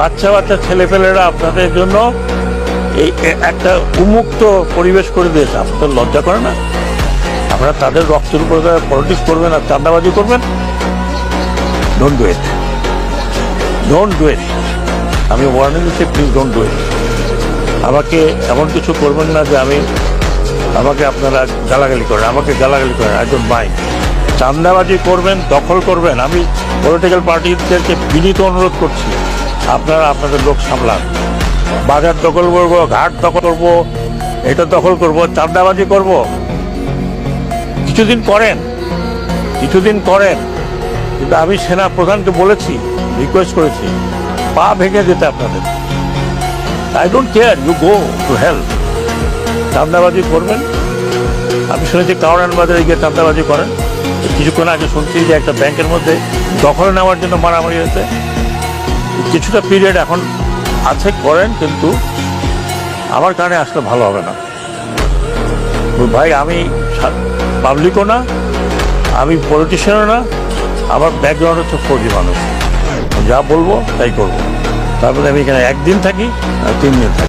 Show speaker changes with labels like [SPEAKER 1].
[SPEAKER 1] বাচ্চা বাচ্চা ছেলেপেলেরা আপনাদের জন্য এই একটা উন্মুক্ত পরিবেশ করে দিয়েছে। আপনাদের লজ্জা করে না? আপনারা তাদের রক্তের উপর পলিটিক্স করবেন আর চাঁদাবাজি করবেন? Don't do it don't do it আমি ওয়ার্নিং দিচ্ছি প্লিজ ডোন্ট ডু ইট আমাকে এমন কিছু করবেন না যে আমি আমাকে আপনারা গালাগালি করেন, আমাকে গালাগালি করেন আই ডোন্ট চান্দাবাজি করবেন, দখল করবেন। আমি পলিটিক্যাল পার্টিদেরকে বিনীত অনুরোধ করছি। আপনারা আপনাদের লোক সামলান। বাজার দখল করব, ঘাট দখল করব, এটা দখল করব, চাঁদাবাজি করব। কিছুদিন করেন কিছুদিন করেন। কিন্তু আমি সেনা প্রধানকে বলেছি রিকোয়েস্ট করেছি, পা ভেঙে যেতে আপনাদের। I don't care you go to help চান্দাবাজি করবেন? আমি শুনেছি কাউরান বাজারে গিয়ে চান্দাবাজি করেন। কিছুক্ষণ আগে শুনছি যে একটা ব্যাংকের মধ্যে দখল নেওয়ার জন্য মারামারি হয়েছে। কিছুটা পিরিয়ড এখন আছে, করেন, কিন্তু আমার কারণে আসলে ভালো হবে না। ভাই, আমি পাবলিকও না, আমি পলিটিশিয়ানও না, আমার ব্যাকগ্রাউন্ড হচ্ছে ফৌজি মানুষ। যা বলব, তাই করব। তারপরে আমি এখানে একদিন থাকি, আর তিন দিন থাকি।